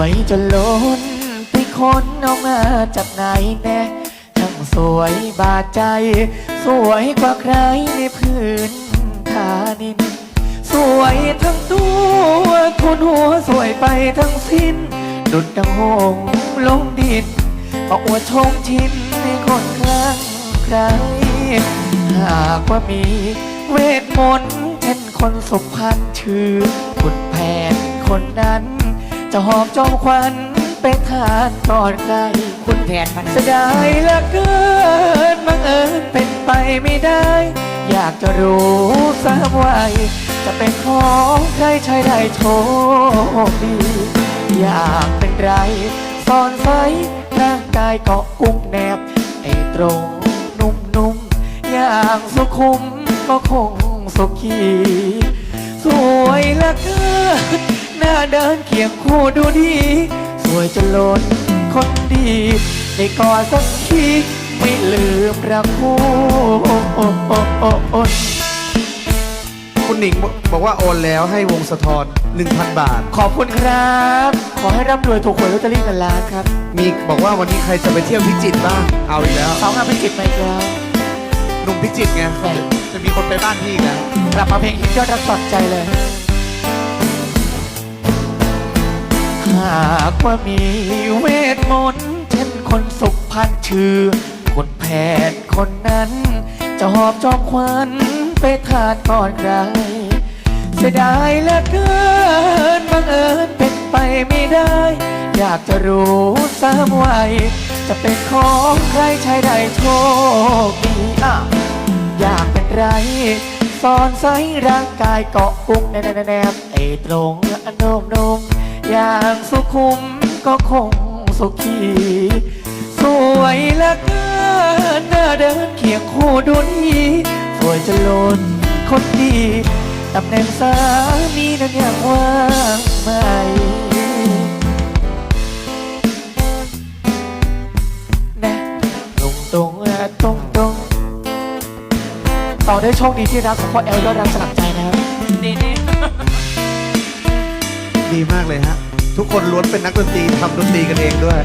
วยจนล้นไปค้นเอามาจากไหนแน่ทั้งสวยบาดใจ สวยกว่าใครในพื้นฐานิน สวยทั้งตัวทุนหัวสวยไปทั้งสิ้น ดุดดังหงลงดินมาอวดชมชินในคนคลั่งใคร หากว่ามีเวทมนต์เช่นคนสุพรรณชื่อ จะหอบจอมควันไปทานก่อนใครคุณแผนมันเสยดายเหลือเกินบังเอิญเป็นไปไม่ได้ อยากจะรู้สักวัยจะเป็นของใครใช้ได้โชคดี อยากเป็นไรซ่อนไฟร่างกายเกาะกุ้งแนบไอ้ตรงนุ่มๆอย่างสุขุมก็คงสุขี สวยเหลือเกิน หน้าเดินเคียงคู่ดูดี สวยจนล้นคนดีได้กอดสักทีไม่ลืมรักคู่คุณหนิงบอกว่าโอนแล้วให้วงสะทอน1,000 บาท ขอบคุณครับ ขอให้ร่ำรวยถูกหวยลอตเตอรี่เงินล้านครับ มีบอกว่าวันนี้ใครจะไปเที่ยวพิจิตรบ้าง เอาอีกแล้วสาวงามเป็นจิตมาอีกแล้วหนุ่มพิจิตรไงจะมีคนไปบ้านพี่อีกแล้วกลับมาเพลงฮิตยอดรักสดใจเลยากว่ามีเวทมนต์เช่นคนสุขพันธ์ชื่อ คนแพทย์คนนั้น จะหอบจอมควันไปทานก่อนใครเสียดายเหลือเกินบังเอิญเป็นไปไม่ได้ อยากจะรู้ซ้ำวัยจะเป็นของใครใช้ได้โชคดีอะอยากเป็นไรซ่อนไซร่างกายเกาะกุ้งแนบแนบไอ้ตรงอันโนมนม อย่างสุขุมก็คงสุขี สวยลือเกินหน้าเดินเคียงคู่ดูดีสวยจะล้นคนดีตำแหน่งสามีนั้นยังว่างไหมนะตรงตรงๆอะตรงตรงต่อด้วยโชคดีที่รักของพ่อแอลยอดรักสลักใจนะครับนี่นี่ มากเลยฮะ ทุกคนล้วนเป็นนักดนตรีทำดนตรีกันเองด้วย